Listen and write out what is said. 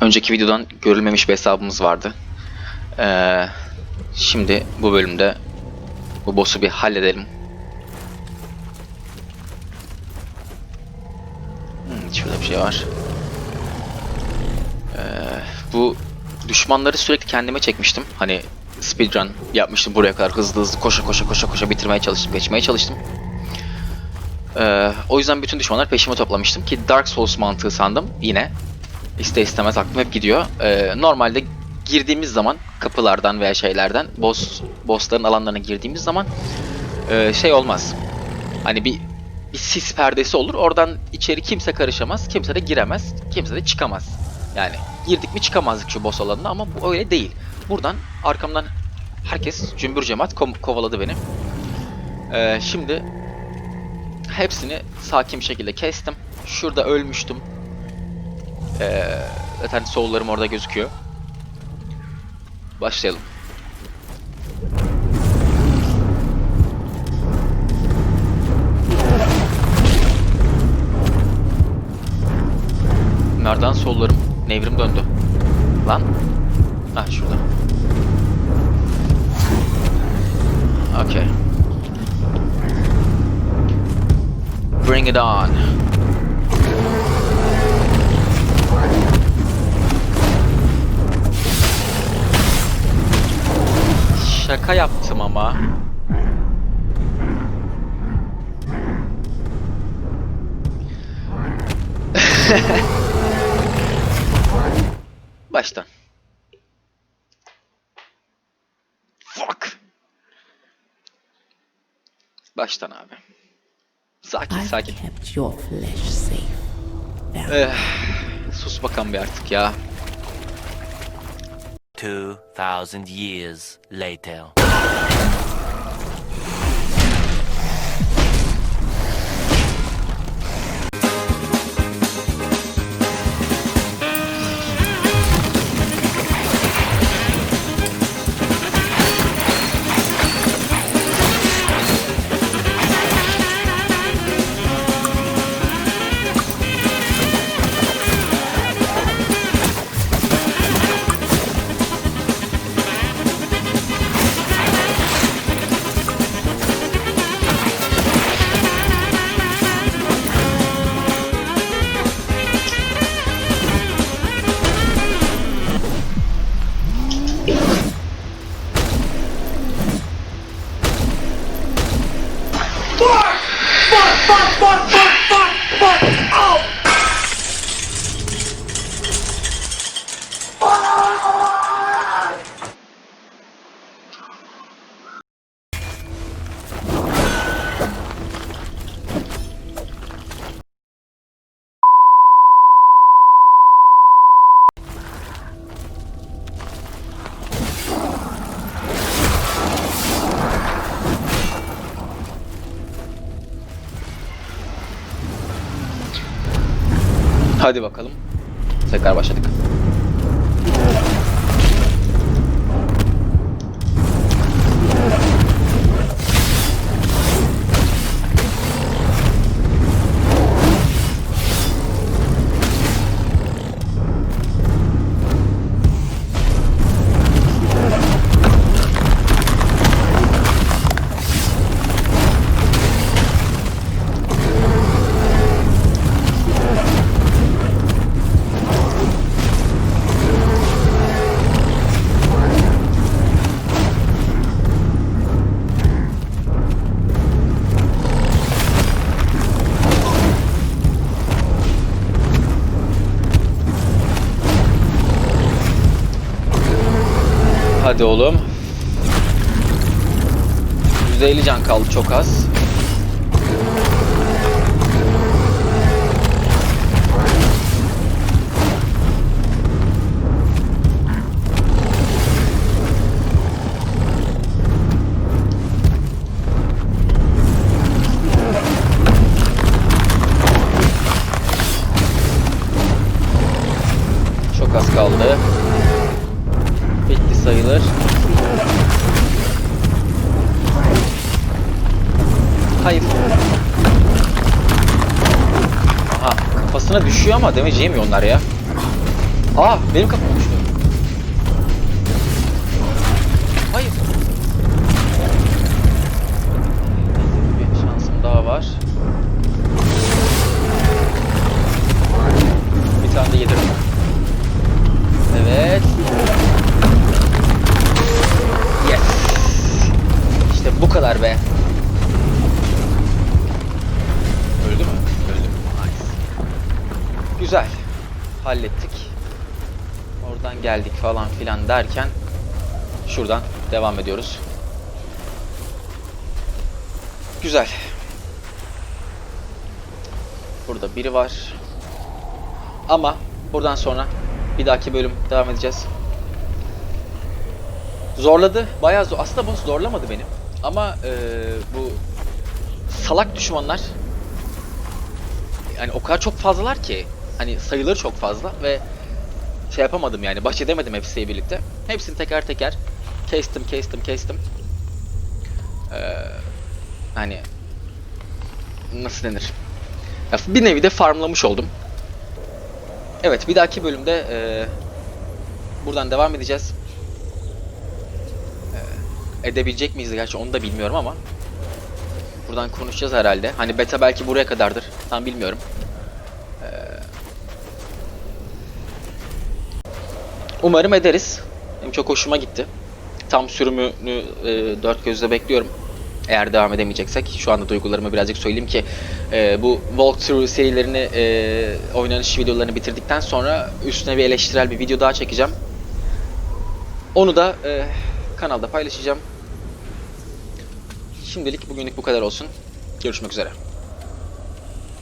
Önceki videodan görülmemiş bir hesabımız vardı. Ee, şimdi bu bölümde bu boss'u bir halledelim. Hmm, şurada bir şey var. Ee, bu düşmanları sürekli kendime çekmiştim. Hani speedrun yapmıştım buraya kadar hızlı hızlı koşa koşa koşa koşa bitirmeye çalıştım, geçmeye çalıştım. Ee, o yüzden bütün düşmanları peşime toplamıştım ki Dark Souls mantığı sandım yine. İster istemez aklım hep gidiyor. Ee, normalde girdiğimiz zaman kapılardan veya şeylerden boss bossların alanlarına girdiğimiz zaman e, şey olmaz. Hani bir bir sis perdesi olur. Oradan içeri kimse karışamaz, kimse de giremez, kimse de çıkamaz. Yani girdik mi çıkamazdık şu boss alanına ama bu öyle değil. Buradan arkamdan herkes cümbür cemaat ko- kovaladı beni. Ee, şimdi hepsini sakin bir şekilde kestim. Şurada ölmüştüm. Ee, zaten soullarım orada gözüküyor. Başlayalım. Nereden sollarım? Nevrim döndü. Lan. Ah şurada. Okay. Bring it on. Şaka yaptım ama. Baştan. Fuck. Baştan abi. Sakin sakin. Eh, sus bakalım bir artık ya. 2000 years later. Hadi bakalım. Tekrar başladık. Hadi oğlum. %50 can kaldı çok az. Çok az kaldı. Sayılır. Hayır. Aha kafasına düşüyor ama damage yemiyor onlar ya. Aa benim kapım düştü. Hayır. Güzel. Hallettik. Oradan geldik falan filan derken şuradan devam ediyoruz. Güzel. Burada biri var. Ama buradan sonra bir dahaki bölüm devam edeceğiz. Zorladı. Bayağı zor. Aslında bu zorlamadı beni. Ama eee, bu salak düşmanlar yani o kadar çok fazlalar ki hani sayıları çok fazla ve şey yapamadım yani baş edemedim hepsiyle birlikte. Hepsini teker teker kestim kestim kestim. Ee, hani nasıl denir? Ya bir nevi de farmlamış oldum. Evet bir dahaki bölümde e, buradan devam edeceğiz. E, edebilecek miyiz gerçi onu da bilmiyorum ama buradan konuşacağız herhalde. Hani beta belki buraya kadardır. Tam bilmiyorum. Umarım ederiz. Benim çok hoşuma gitti. Tam sürümünü e, dört gözle bekliyorum. Eğer devam edemeyeceksek. Şu anda duygularımı birazcık söyleyeyim ki e, bu walkthrough serilerini e, oynanış videolarını bitirdikten sonra üstüne bir eleştirel bir video daha çekeceğim. Onu da e, kanalda paylaşacağım. Şimdilik bugünlük bu kadar olsun. Görüşmek üzere.